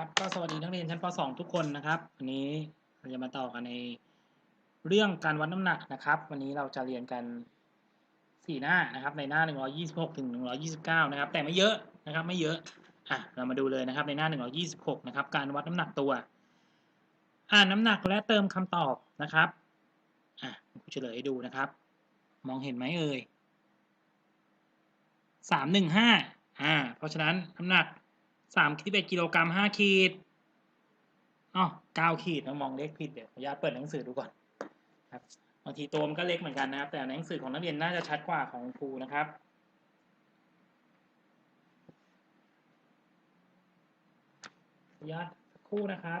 ครับก็สวัสดีนักเรียนชั้นป .2 ทุกคนนะครับ วันนี้เราจะมาต่อกันในเรื่องการวัดน้ำหนักนะครับ วันนี้เราจะเรียนกัน 4 หน้านะครับ ในหน้า 126 ถึง 129 นะครับ แต่ไม่เยอะนะครับ ไม่เยอะอะเรามาดูเลยนะครับ ในหน้า 126 นะครับ การวัดน้ำหนักตัว อ่านน้ำหนักและเติมคำตอบนะครับอะครูเฉลยให้ดูนะครับ มองเห็นไหมเอ่ย315อ่าเพราะฉะนั้นน้ำหนัก สามสิบเอ็ดกิโลกรัมห้าขีดอ๋อเก้าขีดนะมองเลขผิดเดี๋ยวขออนุญาตเปิดหนังสือดูก่อนครับบางทีตัวมันก็เล็กเหมือนกันนะครับ แต่หนังสือของนักเรียนน่าจะชัดกว่าของครูนะครับขออนุญาตสักครู่นะครับ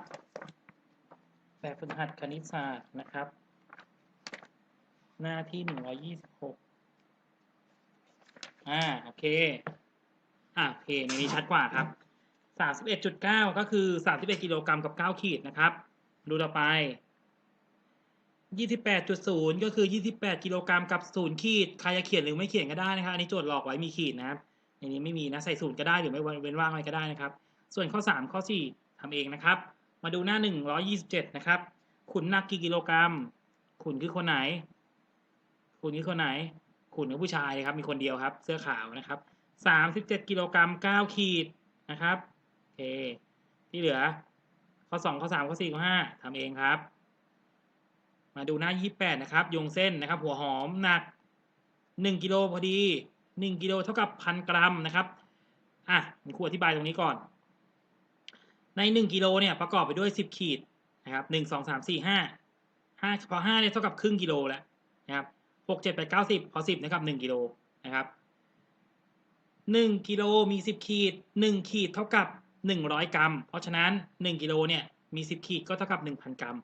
แบบฝึกหัดคณิตศาสตร์นะครับ หน้าที่หนึ่งร้อยี่สิบหกอ่าโอเคอ่าโอเคในนี้ชัดกว่าครับ สามสิบเอ็ดจุดเก้าก็คือสามสิบเอ็ดกิโลกรัมกับเก้าขีดนะครับ ดูต่อไปยี่สิบแปดจุดศูนย์ก็คือยี่สิบแปดกิโลกรัมกับศูนย์ขีดใครจะเขียนหรือไม่เขียนก็ได้นะครับ อันนี้โจทย์หลอกไว้มีขีดนะครับในนี้ไม่มีนะใส่ศูนย์ก็ได้หรือไม่เว้นว่างอะไรก็ได้นะครับ ส่วนข้อสามข้อสี่ทำเองนะครับ มาดูหน้าหนึ่งร้อยี่สิบเจ็ดนะครับ ขุนหนักกี่กิโลกรัม ขุนคือคนไหน ขุนคือคนไหน ขุนคือผู้ชายครับมีคนเดียวครับ เสื้อขาวนะครับสามสิบเจ็ดกิโลกรัมเก้าขีดนะครับ เค ที่เหลือ ข้อ 2 ข้อ 3 ข้อ 4 ข้อ 5ทำเองครับ มาดูหน้า 28 นะครับโยงเส้นนะครับ หัวหอมหนัก 1กิโลพอดี 1กิโลเท่ากับพันกรัมนะครับอะผมครูอธิบายตรงนี้ก่อน ใน 1กิโลเนี่ยประกอบไปด้วย 10 ขีดนะครับ1 2 3 4 5 5พอ5เนี่ยเท่ากับครึ่งกิโลแล้วนะครับ6 7 8 9 10พอ10นะครับ1กิโลนะครับ1กิโลมี 10 ขีด 1 ขีดเท่ากับ 100 กรัม เพราะฉะนั้น 1 กิโลเนี่ยมี 10 ขีดก็เท่ากับ 1,000 กรัม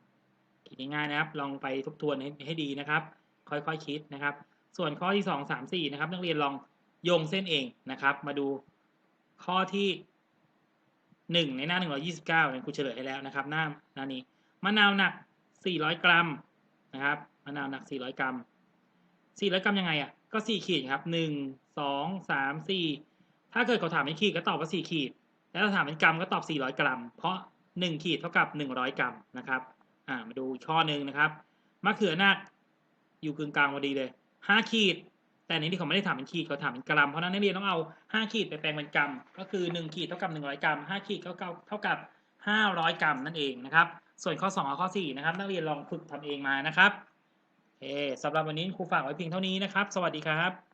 คิดง่ายๆนะครับ ลองไปทบทวนให้ให้ดีนะครับ ค่อยๆคคิดนะครับ ส่วนข้อที่ 2 3 4 นะครับ นักเรียนลองโยงเส้นเองนะครับ มาดูข้อที่ 1 ในหน้า 129เนี่ยครูเฉลยให้แล้วนะครับ หน้าหน้านี้มะนาวหนัก 400 กรัมนะครับมะนาวหนัก 400 กรัม 400 กรัมยังไงอะก็ 4 ขีดครับ 1 2 3 4 ถ้าเกิดเขาถามเป็นขีดก็ตอบว่า 4 ขีด แล้วถาถามเป็นกรัมก็ตอบ 400 กรัม เพราะ 1 ขีดเท่ากับ 100 กรัมนะครับอ่ามาดูข้อหนึ่งนะครับมะเขือหนักอยู่กึ่งกลางพอดีเลย 5 ขีด แต่ในนี้เขาไม่ได้ถามเป็นขีดเขาถามเป็นกรัม เพราะนั้นนักเรียนต้องเอา 5 ขีดไปแปลงเป็นกรัม ก็คือ 1 ขีดเท่ากับ 100 กรัม 5 ขีดก็เท่ากับ 500 กรัมนั่นเองนะครับ ส่วนข้อ2กับข้อ4นะครับนักเรียนลองฝึกทำเองมานะครับโอเคสำหรับวันนี้ครูฝากไว้เพียงเท่านี้นะครับ สวัสดีครับ